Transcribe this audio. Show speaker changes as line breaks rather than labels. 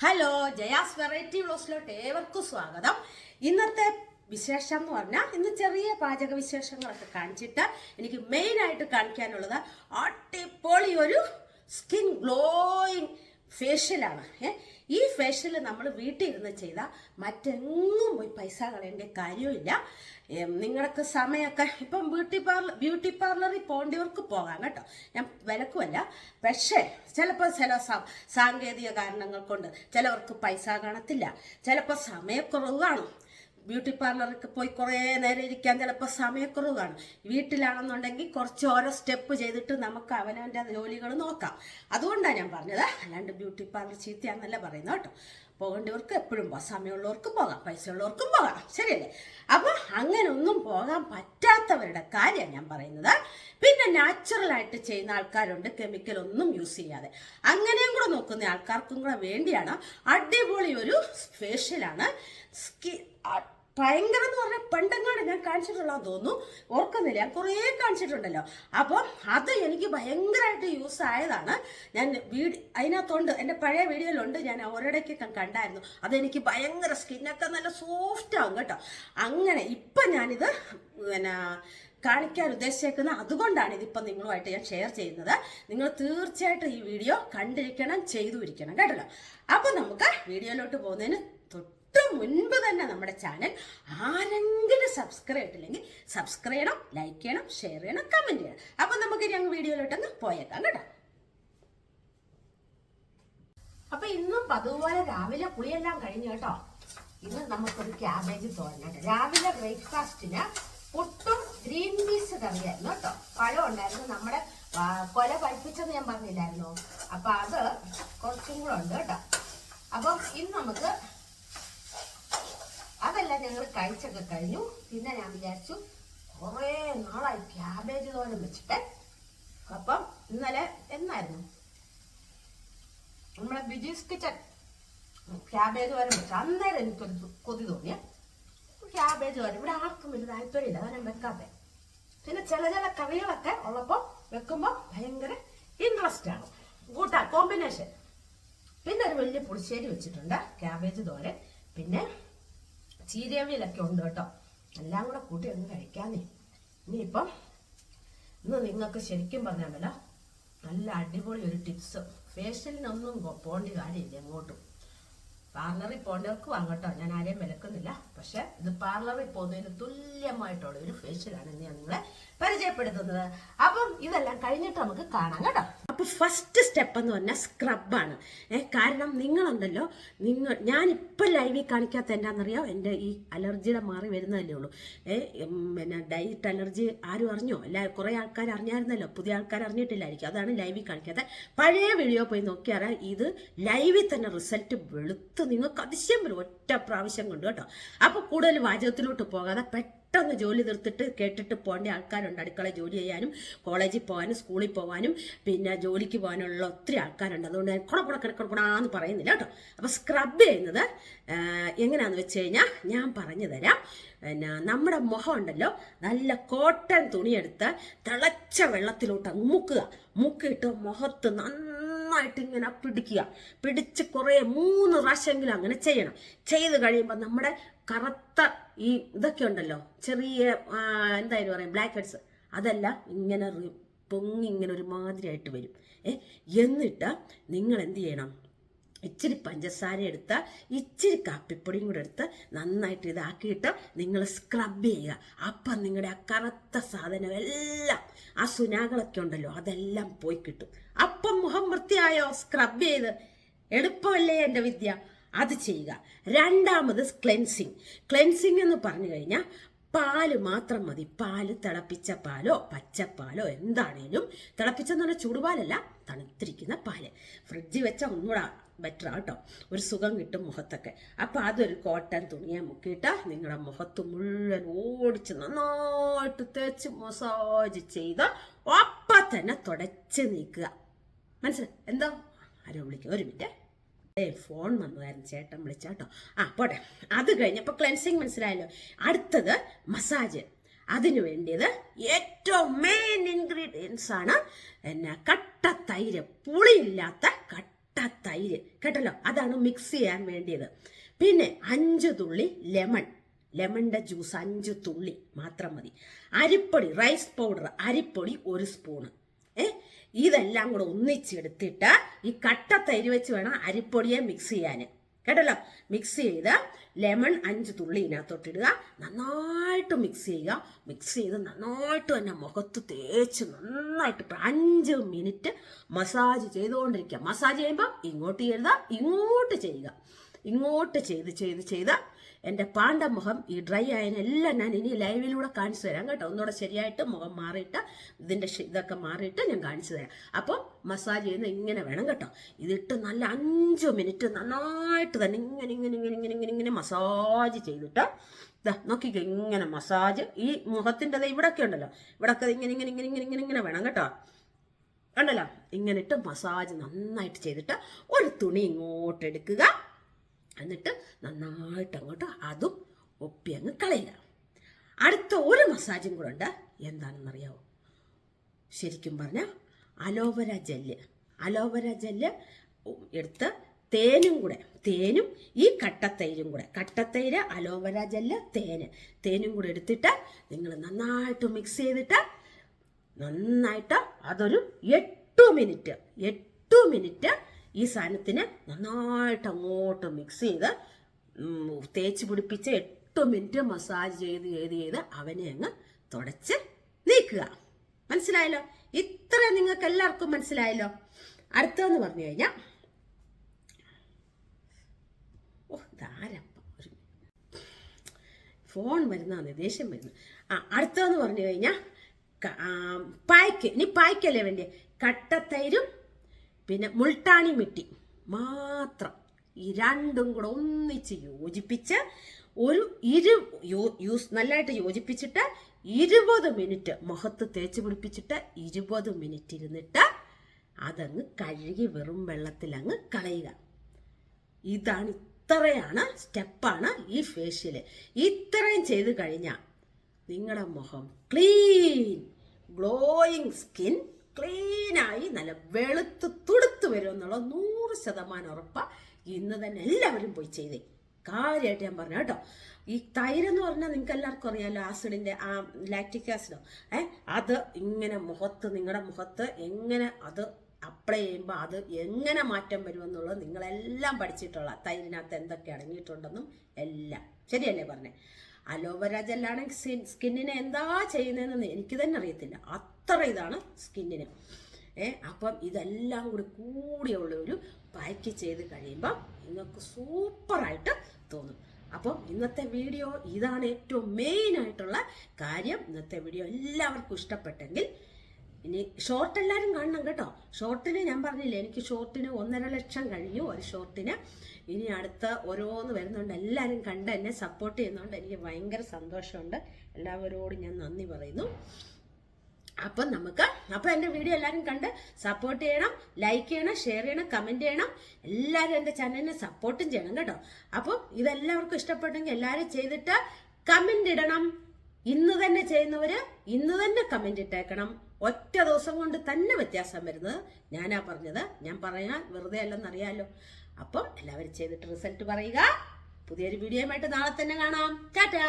Hello Jaya's variety വ്ലോസിലോട്ട് ഏവർക്കും സ്വാഗതം. ഇന്നത്തെ വിശേഷം എന്ന് പറഞ്ഞാൽ ഇന്ന് ചെറിയ പാചക വിശേഷങ്ങളൊക്കെ കാണിച്ചിട്ട് എനിക്ക് മെയിൻ ആയിട്ട് കാണിക്കാനുള്ളത് അടിപൊളി ഒരു സ്കിൻ ഗ്ലോയിങ് ഫേഷ്യലാണ് ഈ ഫേഷ്യൽ നമ്മൾ വീട്ടിൽ ഇരുന്ന് ചെയ്താൽ മറ്റെങ്ങും പോയി പൈസ കളയേണ്ട കാര്യമില്ല നിങ്ങളൊക്കെ സമയമൊക്കെ ഇപ്പം ബ്യൂട്ടി പാർലർ ബ്യൂട്ടി പാർലറിൽ പോകേണ്ടവർക്ക് പോകാം കേട്ടോ. ഞാൻ വിലക്കുമല്ല പക്ഷേ ചിലപ്പോൾ ചില സാങ്കേതിക കാരണങ്ങൾ കൊണ്ട് ചിലവർക്ക് പൈസ കാണത്തില്ല. ചിലപ്പോൾ സമയക്കുറവ് കാണും. ബ്യൂട്ടി പാർലറിൽ പോയി കുറേ നേരം ഇരിക്കാൻ ചിലപ്പോൾ സമയക്കുറവാണ്. വീട്ടിലാണെന്നുണ്ടെങ്കിൽ കുറച്ച് ഓരോ സ്റ്റെപ്പ് ചെയ്തിട്ട് നമുക്ക് അവനവന്റെ ജോലികൾ നോക്കാം. അതുകൊണ്ടാണ് ഞാൻ പറഞ്ഞത്. അല്ലാണ്ട് ബ്യൂട്ടി പാർലർ ചീത്തയാണെന്നല്ല പറയുന്നത് കേട്ടോ. പോകേണ്ടവർക്ക് എപ്പോഴും പോകാം സമയമുള്ളവർക്കും പോകാം. പൈസ ഉള്ളവർക്കും പോകാം. ശരിയല്ലേ? അപ്പോൾ അങ്ങനെയൊന്നും പോകാൻ പറ്റാത്തവരുടെ കാര്യമാണ് ഞാൻ പറയുന്നത്. പിന്നെ നാച്ചുറലായിട്ട് ചെയ്യുന്ന ആൾക്കാരുണ്ട്. കെമിക്കൽ ഒന്നും യൂസ് ചെയ്യാതെ. അങ്ങനെയും കൂടെ നോക്കുന്ന ആൾക്കാർക്കും കൂടെ വേണ്ടിയാണ് അടിപൊളി ഒരു ഫേഷ്യലാണ് സ്കിൻ ഭയങ്കര എന്ന് പറഞ്ഞാൽ പണ്ടെങ്ങാണ്ട് ഞാൻ കാണിച്ചിട്ടുള്ളതെന്ന് തോന്നുന്നു. ഓർക്കുന്നില്ല കുറേ കാണിച്ചിട്ടുണ്ടല്ലോ. അപ്പം അത് എനിക്ക് ഭയങ്കരമായിട്ട് യൂസ് ആയതാണ്. ഞാൻ വീട് അതിനകത്തുണ്ട് എന്റെ പഴയ വീഡിയോയിലുണ്ട് ഞാൻ ഒരിടയ്ക്കൊക്കെ കണ്ടായിരുന്നു. അതെനിക്ക് ഭയങ്കര സ്കിന്നൊക്കെ നല്ല സോഫ്റ്റ് ആവും കേട്ടോ. അങ്ങനെ ഇപ്പം ഞാനിത് പിന്നെ കാണിക്കാൻ ഉദ്ദേശിച്ചേക്കുന്നത് അതുകൊണ്ടാണ് ഇതിപ്പം നിങ്ങളുമായിട്ട് ഞാൻ ഷെയർ ചെയ്യുന്നത്. നിങ്ങൾ തീർച്ചയായിട്ടും ഈ വീഡിയോ കണ്ടിരിക്കണം ചെയ്തു ഇരിക്കണം കേട്ടല്ലോ. അപ്പം നമുക്ക് വീഡിയോയിലോട്ട് പോകുന്നതിന് തൊട്ട് മുൻപ് തന്നെ നമ്മുടെ ചാനൽ ആരെങ്കിലും സബ്സ്ക്രൈബ് ഇട്ടില്ലെങ്കിൽ സബ്സ്ക്രൈബ് ചെയ്യണം ലൈക്ക് ചെയ്യണം ഷെയർ ചെയ്യണം കമന്റ് ചെയ്യണം. അപ്പം നമുക്ക് ഞങ്ങൾ വീഡിയോയിലോട്ടൊന്ന് പോയേക്കാം കേട്ടോ. അപ്പൊ ഇന്നും പതുപോലെ രാവിലെ പുളിയെല്ലാം കഴിഞ്ഞു കേട്ടോ. ഇന്ന് നമുക്കൊരു ക്യാബേജ് തോരനുണ്ട് രാവിലെ ബ്രേക്ക്ഫാസ്റ്റിന് പുട്ടും ഗ്രീൻ പീസ് കറിയായിരുന്നു കേട്ടോ. പഴം ഉണ്ടായിരുന്നു. നമ്മുടെ കൊല പഴിപ്പിച്ചെന്ന് ഞാൻ പറഞ്ഞില്ലായിരുന്നു? അപ്പൊ അത് കുറച്ചും കൂടെ ഉണ്ട് കേട്ടോ. അപ്പം ഇന്ന് നമുക്ക് അതെല്ലാം ഞങ്ങൾ കഴിച്ചൊക്കെ കഴിഞ്ഞു. പിന്നെ ഞാൻ വിചാരിച്ചു കുറേ നാളായി ക്യാബേജ് തോരൻ വെച്ചിട്ട്. അപ്പം ഇന്നലെ എന്നായിരുന്നു? നമ്മളെ ബിജീസ് കിച്ചൺ. ക്യാബേജ് വരെ വെച്ചു. അന്നേരം എനിക്കൊരു കൊതി തോന്നിയ. ക്യാബേജ് വരെ ഇവിടെ ആർക്കും വലിയ താല്പര്യമില്ല. അതാണ് വെക്കാത്തെ. പിന്നെ ചില ചില കറികളൊക്കെ ഉള്ളപ്പോൾ വെക്കുമ്പോൾ ഭയങ്കര ഇൻട്രസ്റ്റ് ആണ്. കൂട്ടാ കോമ്പിനേഷൻ പിന്നെ ഒരു വലിയ പുളിശ്ശേരി വെച്ചിട്ടുണ്ട്. ക്യാബേജ് തോരൻ. പിന്നെ ചീരവിയലൊക്കെ ഉണ്ട് കേട്ടോ. എല്ലാം കൂടെ കൂട്ടി ഒന്ന് കഴിക്കാന്നേ. ഇനിയിപ്പം ഇന്ന് നിങ്ങൾക്ക് ശരിക്കും പറഞ്ഞാൽ നല്ല അടിപൊളി ഒരു ടിപ്സ് ഫേഷ്യലിനൊന്നും പോകേണ്ട കാര്യമില്ല എങ്ങോട്ടും. പാർലറിൽ പോകേണ്ടവർക്ക് വാങ്ങട്ടോ ഞാൻ ആരെയും വിലക്കുന്നില്ല. പക്ഷെ ഇത് പാർലറിൽ പോകുന്നതിന് തുല്യമായിട്ടുള്ള ഒരു ഫേഷ്യലാണ് ഞാൻ നിങ്ങളെ പരിചയപ്പെടുത്തുന്നത്. അപ്പം ഇതെല്ലാം കഴിഞ്ഞിട്ട് നമുക്ക് കാണാം കേട്ടോ. അപ്പൊ ഫസ്റ്റ് സ്റ്റെപ്പ് എന്ന് പറഞ്ഞാൽ സ്ക്രബാണ് കാരണം നിങ്ങളുണ്ടല്ലോ നിങ്ങൾ ഇപ്പം ലൈവിൽ കാണിക്കാത്ത എന്താണെന്നറിയാം എന്റെ ഈ അലർജിയുടെ മാറി വരുന്നതല്ലേ ഉള്ളൂ. പിന്നെ ഡയറ്റ് അലർജി ആരും അറിഞ്ഞോ? എല്ലാ കുറേ ആൾക്കാർ അറിഞ്ഞായിരുന്നല്ലോ. പുതിയ ആൾക്കാർ അറിഞ്ഞിട്ടില്ലായിരിക്കും. അതാണ് ലൈവിൽ കാണിക്കാത്ത. പഴയ വീഡിയോ പോയി നോക്കിയാൽ ഇത് ലൈവിൽ തന്നെ റിസൾട്ട് വെളുത്ത് നിങ്ങൾക്ക് അതിശയം വരും. ഒറ്റ പ്രാവശ്യം കൊണ്ട് കേട്ടോ. അപ്പോൾ കൂടുതൽ വാചകത്തിലോട്ട് പോകാതെ പെട്ടെന്ന് ജോലി നിർത്തിട്ട് കേട്ടിട്ട് പോകേണ്ട ആൾക്കാരുണ്ട്. അടുക്കള ജോലി ചെയ്യാനും കോളേജിൽ പോകാനും സ്കൂളിൽ പോകാനും പിന്നെ ജോലിക്ക് പോകാനുള്ള ഒത്തിരി ആൾക്കാരുണ്ട്. അതുകൊണ്ട് ഞാൻ കുട കുട കിടക്കണക്കുടാന്ന് പറയുന്നില്ല കേട്ടോ. അപ്പോൾ സ്ക്രബ് ചെയ്യുന്നത് എങ്ങനെയാണെന്ന് വെച്ച് കഴിഞ്ഞാൽ ഞാൻ പറഞ്ഞു തരാം. പിന്നെ നമ്മുടെ മുഖം ഉണ്ടല്ലോ നല്ല കോട്ടൺ തുണിയെടുത്ത് തിളച്ച വെള്ളത്തിലോട്ട് അങ്ങ് മുക്കുക. മുക്കിയിട്ട് മുഖത്ത് നന്നായിട്ട് ഇങ്ങനെ പിടിക്കുക. പിടിച്ച് കുറേ മൂന്ന് പ്രാവശ്യമെങ്കിലും അങ്ങനെ ചെയ്യണം. ചെയ്ത് കഴിയുമ്പോൾ നമ്മുടെ കറുത്ത ഈ ഇതൊക്കെ ഉണ്ടല്ലോ ചെറിയ എന്തായാലും പറയാം ബ്ലാക്ക് ഹെഡ്സ് അതെല്ലാം ഇങ്ങനെ പൊങ്ങി ഇങ്ങനെ ഒരു മാതിരിയായിട്ട് വരും. ഏ എന്നിട്ട് നിങ്ങൾ എന്ത് ചെയ്യണം? ഇച്ചിരി പഞ്ചസാര എടുത്ത് ഇച്ചിരി കാപ്പിപ്പൊടിയും കൂടെ എടുത്ത് നന്നായിട്ട് ഇതാക്കിയിട്ട് നിങ്ങൾ സ്ക്രബ് ചെയ്യുക. അപ്പം നിങ്ങളുടെ ആ കറുത്ത സാധനം എല്ലാം ആ സുനാകളൊക്കെ ഉണ്ടല്ലോ അതെല്ലാം പോയി കിട്ടും. അപ്പം മുഖം വൃത്തിയായോ? സ്ക്രബ് ചെയ്ത്. എളുപ്പമല്ലേ എന്റെ വിദ്യ? അത് ചെയ്യുക. രണ്ടാമത് ക്ലെൻസിങ് ക്ലെൻസിങ് എന്ന് പറഞ്ഞു കഴിഞ്ഞാൽ പാൽ മാത്രം മതി. പാൽ തിളപ്പിച്ച പാലോ പച്ചപ്പാലോ എന്താണേലും തിളപ്പിച്ചെന്ന് പറഞ്ഞാൽ ചൂടുപാലല്ല തണുത്തിരിക്കുന്ന പാൽ. ഫ്രിഡ്ജിൽ വെച്ച ഒന്നുകൂടെ ബെറ്റർ കേട്ടോ. ഒരു സുഖം കിട്ടും മുഖത്തൊക്കെ. അപ്പോൾ അതൊരു കോട്ടൺ തുണിയെ മുക്കിയിട്ട് നിങ്ങളുടെ മുഖത്ത് മുഴുവൻ ഓടിച്ച് നന്നായിട്ട് തേച്ച് മസാജ് ചെയ്ത് ഒപ്പം തന്നെ തുടച്ച് നീക്കുക. മനസ്സിലായി എന്താ? ആരോ വിളിക്കുക ഒരു മിനിറ്റ് ഏ ഫോൺ വന്നതായിരുന്നു ചേട്ടൻ വിളിച്ചാട്ടോ. ആ പോട്ടെ. അത് കഴിഞ്ഞപ്പോൾ ക്ലെൻസിങ് മനസ്സിലായല്ലോ. അടുത്തത് മസാജ് അതിനു വേണ്ടിയത് ഏറ്റവും മെയിൻ ഇൻഗ്രീഡിയൻസ് ആണ് പിന്നെ കട്ട തൈര് പുളിയില്ലാത്ത കട്ട തൈര് കേട്ടല്ലോ? അതാണ് മിക്സ് ചെയ്യാൻ വേണ്ടിയത്. പിന്നെ അഞ്ച് തുള്ളി ലെമൺ ലെമണിന്റെ ജ്യൂസ് അഞ്ച് തുള്ളി മാത്രം മതി. അരിപ്പൊടി റൈസ് പൗഡർ അരിപ്പൊടി ഒരു സ്പൂണ് ഏ? ഇതെല്ലാം കൂടെ ഒന്നിച്ചെടുത്തിട്ട് ഈ കട്ട തൈര് വെച്ച് വേണം അരിപ്പൊടിയെ മിക്സ് ചെയ്യാൻ കേട്ടല്ലോ? മിക്സ് ചെയ്ത് ലെമൺ അഞ്ച് തുള്ളി ഇതിനകത്തോട്ടിടുക നന്നായിട്ട് മിക്സ് ചെയ്യുക. മിക്സ് ചെയ്ത് നന്നായിട്ട് തന്നെ മുഖത്ത് തേച്ച് നന്നായിട്ട് അഞ്ച് മിനിറ്റ് മസാജ് ചെയ്തുകൊണ്ടിരിക്കുക. മസാജ് ചെയ്യുമ്പോൾ ഇങ്ങോട്ട് ചെയ്യുക ഇങ്ങോട്ട് ചെയ്യുക. ഇങ്ങോട്ട് ചെയ്ത് ചെയ്ത് ചെയ്ത് എന്റെ പാണ്ട മുഖം ഈ ഡ്രൈ ആയതിനെല്ലാം ഞാൻ ഇനി ലൈവിലൂടെ കാണിച്ചു തരാം കേട്ടോ. ഒന്നുകൂടെ ശരിയായിട്ട് മുഖം മാറിയിട്ട് ഇതിന്റെ ഇതൊക്കെ മാറിയിട്ട് ഞാൻ കാണിച്ചു തരാം. അപ്പോൾ മസാജ് ചെയ്യുന്ന ഇങ്ങനെ വേണം കേട്ടോ. ഇതിട്ട് നല്ല അഞ്ച് മിനിറ്റ് നന്നായിട്ട് തന്നെ ഇങ്ങനെ ഇങ്ങനെ ഇങ്ങനെ ഇങ്ങനെ ഇങ്ങനെ ഇങ്ങനെ മസാജ് ചെയ്തിട്ട് ഇതാ നോക്കിക്കോ ഇങ്ങനെ മസാജ് ഈ മുഖത്തിന്റെ ഇവിടെയൊക്കെ ഉണ്ടല്ലോ. ഇവിടെയൊക്കെ ഇങ്ങനെ ഇങ്ങനെ ഇങ്ങനെ ഇങ്ങനെ ഇങ്ങനെ ഇങ്ങനെ വേണം കേട്ടോ. കണ്ടല്ലോ? ഇങ്ങനെ ഇട്ട് മസാജ് നന്നായിട്ട് ചെയ്തിട്ട് ഒരു തുണി ഇങ്ങോട്ട് എടുക്കുക. എന്നിട്ട് നന്നായിട്ട് അങ്ങോട്ട് അതും ഒപ്പി അങ്ങ് കളയുക. അടുത്ത ഒരു മസാജും കൂടെ ഉണ്ട്. എന്താണെന്നറിയാവോ? ശരിക്കും പറഞ്ഞാൽ അലോവര ജെല്ല്. അലോവര ജെല്ല് എടുത്ത് തേനും കൂടെ തേനും ഈ കട്ടത്തൈരും കൂടെ കട്ടത്തൈര് അലോവര ജെല്ല് തേന് തേനും കൂടെ എടുത്തിട്ട് നിങ്ങൾ നന്നായിട്ട് മിക്സ് ചെയ്തിട്ട് നന്നായിട്ട് അതൊരു എട്ട് മിനിറ്റ് എട്ട് മിനിറ്റ് ഈ സാധനത്തിന് നന്നായിട്ട് അങ്ങോട്ട് മിക്സ് ചെയ്ത് തേച്ച് പിടിപ്പിച്ച് എട്ട് മിനിറ്റ് മസാജ് ചെയ്ത് ചെയ്ത് ചെയ്ത് അവനെ അങ്ങ് തുടച്ച് നീക്കുക. മനസ്സിലായല്ലോ? ഇത്ര നിങ്ങൾക്ക് എല്ലാവർക്കും മനസ്സിലായല്ലോ? അടുത്തതെന്ന് പറഞ്ഞു കഴിഞ്ഞാൽ ഓ ധാരപ്പ ഒരു ഫോൺ വരുന്ന ദേഷ്യം വരുന്നു ആ അടുത്തതെന്ന് പറഞ്ഞു കഴിഞ്ഞാൽ പായ്ക്ക്. ഇനി പായ്ക്കല്ലേ വേണ്ടിയേ കട്ടത്തൈരും പിന്നെ മുൾട്ടാണി മിട്ടി മാത്രം ഈ രണ്ടും കൂടെ ഒന്നിച്ച് യോജിപ്പിച്ച് ഒരു ഇരു യൂസ് നല്ലതായിട്ട് യോജിപ്പിച്ചിട്ട് ഇരുപത് മിനിറ്റ് മുഖത്ത് തേച്ച് പിടിപ്പിച്ചിട്ട് ഇരുപത് മിനിറ്റ് ഇരുന്നിട്ട് അതങ്ങ് കഴുകി വെറും വെള്ളത്തിൽ അങ്ങ് കളയുക. ഇതാണ് ഇത്രയാണ് സ്റ്റെപ്പാണ് ഈ ഫേഷ്യൽ ഇത്രയും ചെയ്ത് കഴിഞ്ഞാൽ നിങ്ങളുടെ മുഖം ക്ലീൻ ഗ്ലോയിങ് സ്കിൻ ക്ലീനായി നല്ല വെളുത്ത് തുടുത്ത് വരും എന്നുള്ള നൂറ് ശതമാനം ഉറപ്പാണ് ഇന്ന് തന്നെ എല്ലാവരും പോയി ചെയ്തേ. കാര്യമായിട്ട് ഞാൻ പറഞ്ഞു കേട്ടോ. ഈ തൈരെന്ന് പറഞ്ഞാൽ നിങ്ങൾക്ക് എല്ലാവർക്കും അറിയാമല്ലോ ആസിഡിന്റെ ആ ലാക്റ്റിക് ആസിഡോ? ഏ അത് ഇങ്ങനെ മുഖത്ത് നിങ്ങളുടെ മുഖത്ത് എങ്ങനെ അത് അപ്ലൈ ചെയ്യുമ്പോൾ അത് എങ്ങനെ മാറ്റം വരുമെന്നുള്ളത് നിങ്ങളെല്ലാം പഠിച്ചിട്ടുള്ള തൈരിനകത്ത് എന്തൊക്കെ അടങ്ങിയിട്ടുണ്ടെന്നും എല്ലാം. ശരിയല്ലേ പറഞ്ഞേ? അലോവര ജെല്ലാണെങ്കിൽ സ്കിന്നിനെ എന്താ ചെയ്യുന്നതെന്ന് എനിക്ക് തന്നെ അറിയത്തില്ല. അത്ര ഇതാണ് സ്കിന്നിന്. ഏ അപ്പം ഇതെല്ലാം കൂടി കൂടിയുള്ള ഒരു പാക്ക് ചെയ്ത് കഴിയുമ്പം നിങ്ങൾക്ക് സൂപ്പറായിട്ട് തോന്നും. അപ്പം ഇന്നത്തെ വീഡിയോ ഇതാണ് ഏറ്റവും മെയിൻ ആയിട്ടുള്ള കാര്യം. ഇന്നത്തെ വീഡിയോ എല്ലാവർക്കും ഇഷ്ടപ്പെട്ടെങ്കിൽ ഇനി ഷോർട്ട് എല്ലാവരും കാണണം കേട്ടോ. ഷോർട്ടിന് ഞാൻ പറഞ്ഞില്ല എനിക്ക് ഷോർട്ടിന് ഒന്നര ലക്ഷം കഴിഞ്ഞു ഒരു ഷോർട്ടിന് ഇനി അടുത്ത ഓരോന്ന് വരുന്നുണ്ട് എല്ലാവരും കണ്ട് എന്നെ സപ്പോർട്ട് ചെയ്യുന്നുണ്ട് എനിക്ക് ഭയങ്കര സന്തോഷമുണ്ട്. എല്ലാവരോടും ഞാൻ നന്ദി പറയുന്നു. അപ്പം നമുക്ക് അപ്പോൾ എന്റെ വീഡിയോ എല്ലാവരും കണ്ട് സപ്പോർട്ട് ചെയ്യണം ലൈക്ക് ചെയ്യണം ഷെയർ ചെയ്യണം കമന്റ് ചെയ്യണം. എല്ലാവരും എന്റെ ചാനലിനെ സപ്പോർട്ടും ചെയ്യണം കേട്ടോ. അപ്പം ഇതെല്ലാവർക്കും ഇഷ്ടപ്പെട്ടെങ്കിൽ എല്ലാവരും ചെയ്തിട്ട് കമന്റ് ഇടണം. ഇന്ന് തന്നെ ചെയ്യുന്നവര് ഇന്ന് തന്നെ കമന്റ് ഇട്ടേക്കണം. ഒറ്റ ദിവസം കൊണ്ട് തന്നെ വ്യത്യാസം വരുന്നത് ഞാനാ പറഞ്ഞത്. ഞാൻ പറയാൻ വെറുതെ അല്ലെന്നറിയാലോ അപ്പം എല്ലാവരും ചെയ്തിട്ട് റിസൾട്ട് പറയുക. പുതിയൊരു വീഡിയോയുമായിട്ട് നാളെ തന്നെ കാണാം. ടാറ്റാ!